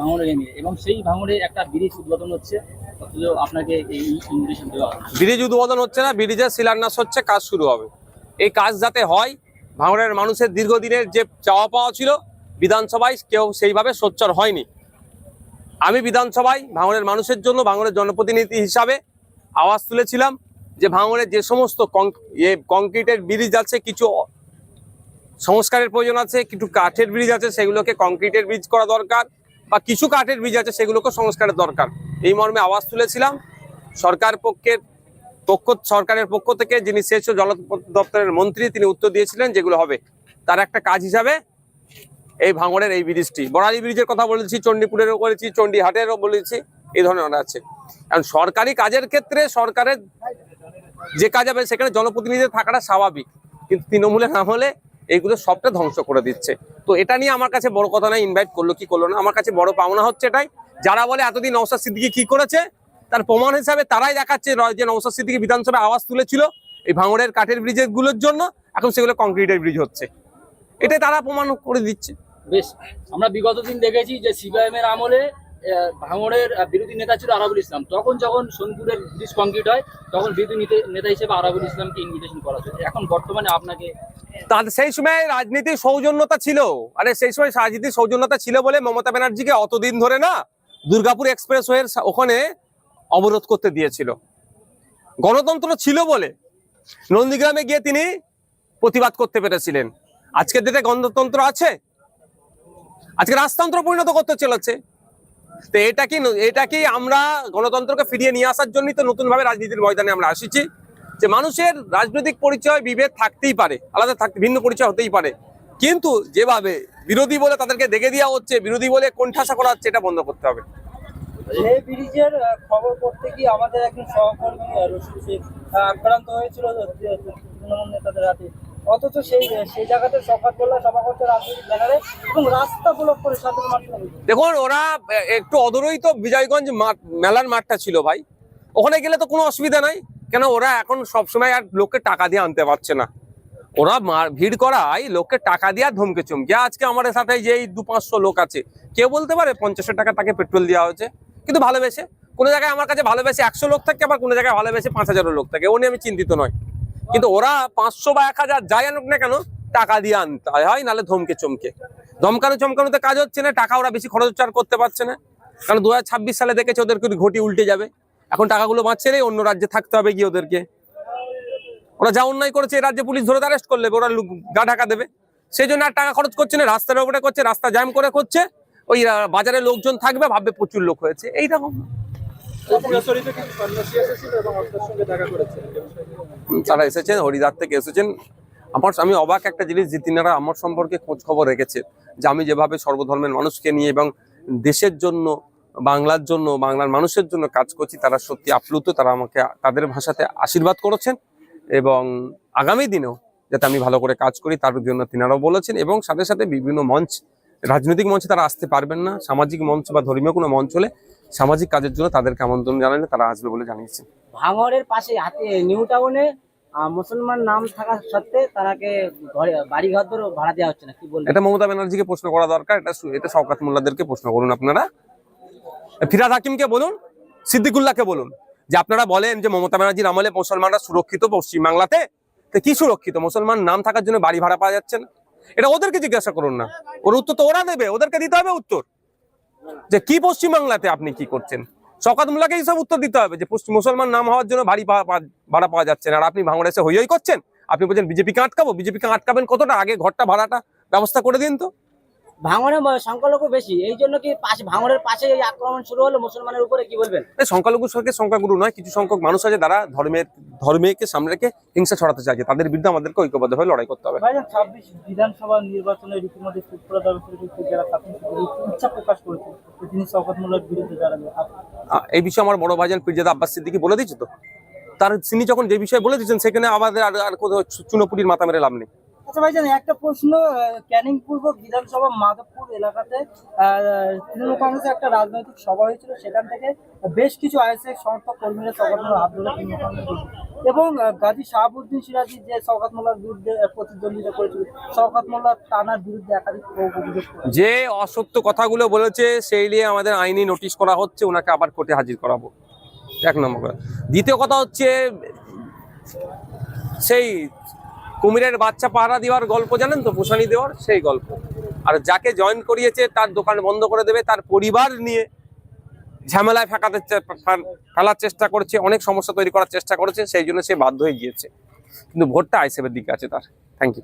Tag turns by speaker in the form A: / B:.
A: ভাঙড়ে নিয়ে এবং সেই ভাঙড়ে একটা ব্রিজ উদ্বোধন হচ্ছে, অথচ আপনাকে এই ইনভিটেশন দেওয়া।
B: ব্রিজ উদ্বোধন হচ্ছে না, ব্রিজের শিলান্যাস হচ্ছে, কাজ শুরু হবে। এই কাজ যাতে হয়, ভাঙড়ের মানুষের দীর্ঘদিনের যে চাওয়া পাওয়া ছিল, বিধানসভায় কেউ সেইভাবে সোচ্চার হয়নি। আমি বিধানসভায় ভাঙড়ের মানুষের জন্য, ভাঙড়ের জনপ্রতিনিধি হিসাবে আওয়াজ তুলেছিলাম যে ভাঙড়ের যে সমস্ত ইয়ে কংক্রিটের ব্রিজ আছে, কিছু সংস্কারের প্রয়োজন আছে, কিছু কাঠের ব্রিজ আছে, সেগুলোকে কংক্রিটের ব্রিজ করা দরকার। বা কিছু কাঠের ব্রিজ আছে সেগুলোকে সংস্কারের দরকার। এই মর্মে আওয়াজ তুলেছিলাম। সরকার পক্ষের পক্ষ, সরকারের পক্ষ থেকে যিনি সেচ ও জল দপ্তরের মন্ত্রী, তিনি উত্তর দিয়েছিলেন যেগুলো হবে। তার একটা কাজ হিসাবে এই ভাঙড়ের এই ব্রিজটি। বড়ালি ব্রিজের কথা বলেছি, চণ্ডীপুরেরও বলেছি, চণ্ডীহাটেরও বলেছি, এই ধরনের অনেক আছে। কারণ সরকারি কাজের ক্ষেত্রে সরকারের যে কাজ হবে সেখানে জনপ্রতিনিধি থাকাটা স্বাভাবিক। কিন্তু তৃণমূলে না হলে এইগুলো সবটা ধ্বংস করে দিচ্ছে। তো এটা নিয়ে আমার কাছে বড় কথা নয় ইনভাইট করল, কি করল না? আমার কাছে বড় পাওনা হচ্ছে এটাই, যারা বলে এতদিন নৌসাদ সিদ্দিকি কি করেছে, তার প্রমাণ হিসাবে তারাই দেখাচ্ছে যে নৌসাদ সিদ্দিকি বিধানসভায় আওয়াজ তুলেছিল এই ভাঙড়ের কাঠের ব্রিজেরগুলোর জন্য, এখন সেগুলো কংক্রিটের ব্রিজ হচ্ছে। এটাই তারা প্রমাণ করে দিচ্ছে।
A: বেশ, আমরা বিগত দিন দেখেছি যে সিপিআইএম এর আমলে ভাঙড়ের বিরোধী নেতা ছিল আরাবুল ইসলাম। তখন যখন সোনপুরের ব্রিজ কমপ্লিট হয়, তখন বিরোধী নেতা- হিসেবে আরাবুল ইসলামকে ইনভিটেশন করা হয়েছে। এখন বর্তমানে আপনাকে
B: সেই সময় রাজনীতির সৌজন্যতা ছিল। আরে সেই সময় রাজনীতির সৌজন্যতা ছিল বলে মমতা ব্যানার্জিকে অতদিন ধরে না দুর্গাপুর এক্সপ্রেস ওয়ের ওখানে অবরোধ করতে দিয়েছিল। গণতন্ত্র ছিল বলে নন্দীগ্রামে গিয়ে তিনি প্রতিবাদ করতে পেরেছিলেন। আজকের ডেটে গণতন্ত্র আছে? আজকে রাজতন্ত্র পরিণত করতে চলেছে। তো এটা কি এটা কি আমরা গণতন্ত্রকে ফিরিয়ে নিয়ে আসার জন্যই তো নতুনভাবে রাজনীতির ময়দানে আমরা আসিছি? যে মানুষের রাজনৈতিক পরিচয় বিভেদ থাকতেই পারে, আলাদা থাকতে ভিন্ন পরিচয় হতেই পারে। কিন্তু যেভাবে বিরোধী বলে তাদেরকে দেখে দেওয়া হচ্ছে, বিরোধী বলে কোণঠাসা করা হচ্ছে, এটা বন্ধ করতে হবে।
C: ব্রিজের খবর গিয়ে আমাদের একজন সহকর্মী রশিদ শেখ আক্রান্ত হয়েছিল তৃণমূল নেতাদের হাতে। অথচ সেই সেই জায়গাতে সকাল বেলা সভা করতে রাজনৈতিক ব্যানারে এবং রাস্তা ব্লক করে সাধারণ মানুষ
B: দেখুন, ওরা একটু অদূরই তো বিজয়গঞ্জ মাঠ, মেলার মাঠটা ছিল ভাই। ওখানে গেলে তো কোনো অসুবিধা নাই। কেন, ওরা এখন সবসময় আর লোককে টাকা দিয়ে আনতে পারছে না। ওরা ভিড় করায় লোককে টাকা দিয়ে ধমকে চমকে। আজকে আমাদের সাথে যে এই দু পাঁচশো লোক আছে, কেউ বলতে পারে পঞ্চাশের টাকা তাকে পেট্রোল দেওয়া হয়েছে, কিন্তু ভালোবেসে। কোনো জায়গায় আমার কাছে ভালোবেসে একশো লোক থাকে, আবার কোনো জায়গায় ভালোবেসে পাঁচ হাজারও লোক থাকে। ও আমি চিন্তিত নয়। কিন্তু ওরা পাঁচশো বা এক হাজার যাই আনুক না কেন, টাকা দিয়ে আনতে হয়। নাহলে ধমকে চমকে। ধমকানো চমকানোতে কাজ হচ্ছে না, টাকা ওরা বেশি খরচ আর করতে পারছে না। কারণ দু হাজার ছাব্বিশ সালে দেখেছে ওদেরকে ঘটি উল্টে যাবে। এখন টাকাগুলো বাঁচছে রে অন্য রাজ্যে থাকতে হবে গিয়ে ওদেরকে। ওরা যা অন্যায় করেছে, এই রাজ্যে পুলিশ ধরে অ্যারেস্ট করলে, ওরা গা ঢাকা দেবে। সেই জন্য আর টাকা খরচ করছে না, রাস্তার উপরে করছে, রাস্তা জ্যাম করে করছে। ওই বাজারে লোকজন থাকবে, ভাববে প্রচুর লোক হয়েছে। এইরকম। তারা এসেছেন হরিদার থেকে এসেছেন। আমার আমি অবাক একটা জিনিস যে তিনারা আমার সম্পর্কে খোঁজ খবর রেখেছে, যে আমি যেভাবে সর্বধর্মের মানুষকে নিয়ে এবং দেশের জন্য, বাংলার জন্য, বাংলার মানুষের জন্য কাজ করছি, তারা সত্যি আপ্লুত, তারা আমাকে, তাদের ভাষাতে আশীর্বাদ করেছেন এবং আগামী দিনেও যাতে আমি ভালো করে কাজ করি, তার জন্য তিনারাও বলেছেন এবং সাথে সাথে বিভিন্ন মঞ্চ, রাজনৈতিক মঞ্চে তারা আসতে পারবেন না। সামাজিক মঞ্চ বা ধর্মীয় কোনো মঞ্চ হলে সামাজিক কাজের জন্য তাদেরকে আমন্ত্রণ জানালে তারা আসবে বলে জানিয়েছে।
C: ভাঙড়ের পাশে হাতে নিউ টাউনে মুসলমান নাম থাকা সত্ত্বে তারাকে ঘরে বাড়ি ঘর ধরে ভাড়া দেওয়া হচ্ছে না কি বলবেন?
B: এটা মমতা ব্যানার্জিকে প্রশ্ন করা দরকার এটা এটা শওকাত মোল্লাদেরকে প্রশ্ন করুন আপনারা। ফিরাদ হাকিমকে বলুন সিদ্দিকুল্লাহকে বলুন যে আপনারা বলেন যে মমতা ব্যানার্জির আমলে মুসলমানরা সুরক্ষিত পশ্চিমবাংলাতে তো কি সুরক্ষিত? মুসলমান নাম থাকার জন্য বাড়ি ভাড়া পাওয়া যাচ্ছে না। এটা ওদেরকে জিজ্ঞাসা করুন না। ওর উত্তর তো ওরা দেবে ওদেরকে দিতে হবে উত্তর। যে কি পশ্চিমবাংলাতে আপনি কি করছেন? শকাত মোল্লাকে সব উত্তর দিতে হবে যে পশ্চিম মুসলমান নাম হওয়ার জন্য বাড়ি ভাড়া পাওয়া যাচ্ছে না। আর আপনি ভাঙড়ে এসে হই হই করছেন? আপনি বলছেন, বিজেপিকে আটকাবো? বিজেপিকে আটকাবেন কতটা? আগে ঘরটা ভাড়াটা ব্যবস্থা করে দিন তো।
C: সংখ্যালঘু বেশি এই জন্য কি পাশে এই আক্রমণ শুরু হলো মুসলমানের উপরে কি বলবেন?
B: এই সংখ্যালঘু সরকার সংখ্যাগুরু নয় কিছু সংখ্যক মানুষ আছে যারা ধর্মের ধর্মকে সামনে রেখে হিংসা ছড়াতে চাইছে। তাদের বিরুদ্ধে আমাদেরকে ঐক্যবদ্ধ হয়ে লড়াই করতে হবে।
C: ছাব্বিশ বিধানসভা নির্বাচনে রীতিমতো সুপ্রিয় দলের থেকে যারা ছাত্র ইচ্ছা প্রকাশ করেছে তিনি শওকত বিরুদ্ধে দাঁড়াবে
B: এই বিষয়ে আমার বড় ভাইজান পিরজাদা আব্বাস সিদ্দিকি বলে দিয়েছে তো? তার তিনি যখন যে বিষয়ে বলে দিয়েছেন সেখানে আমাদের আর আর কোথাও চুনোপুটির মাথা মেরে লাভ নেই।
C: আচ্ছা ভাইজান, একটা প্রশ্ন ক্যানিং পূর্ব বিধানসভা মাধবপুর এলাকাতে তৃণমূল কংগ্রেসের একটা রাজনৈতিক সভা হয়েছিল। সেখান থেকে বেশ কিছু আইএসএফ সমর্থক কর্মীরা সৌগাত মোল্লার হাত তৃণমূল কংগ্রেস এবং গাজী শাহাবুদ্দিন সিরাজি যে সৌগাত মোল্লার বিরুদ্ধে প্রতিদ্বন্দ্বিতা করেছিল সৌগাত মোল্লার টানার বিরুদ্ধে একাধিক
B: যে অসত্য কথাগুলো বলেছে, সেই নিয়ে আমাদের আইনি নোটিশ করা হচ্ছে, ওনাকে আবার কোর্টে হাজির করাবো। এক নম্বর দ্বিতীয় কথা হচ্ছে, সেই কুমিরের বাচ্চা পাহারা দেওয়ার গল্প জানেন তো? পোষানি দেওয়ার সেই গল্প। আর যাকে জয়েন করিয়েছে, তার দোকান বন্ধ করে দেবে, তার পরিবার নিয়ে ঝামেলায় ফেঁকাতে ফেলার চেষ্টা করছে, অনেক সমস্যা তৈরি করার চেষ্টা করেছে, সেই জন্য সে বাধ্য হয়ে গিয়েছে। কিন্তু ভোটটা আইসেবের দিকে আছে তার। Thank you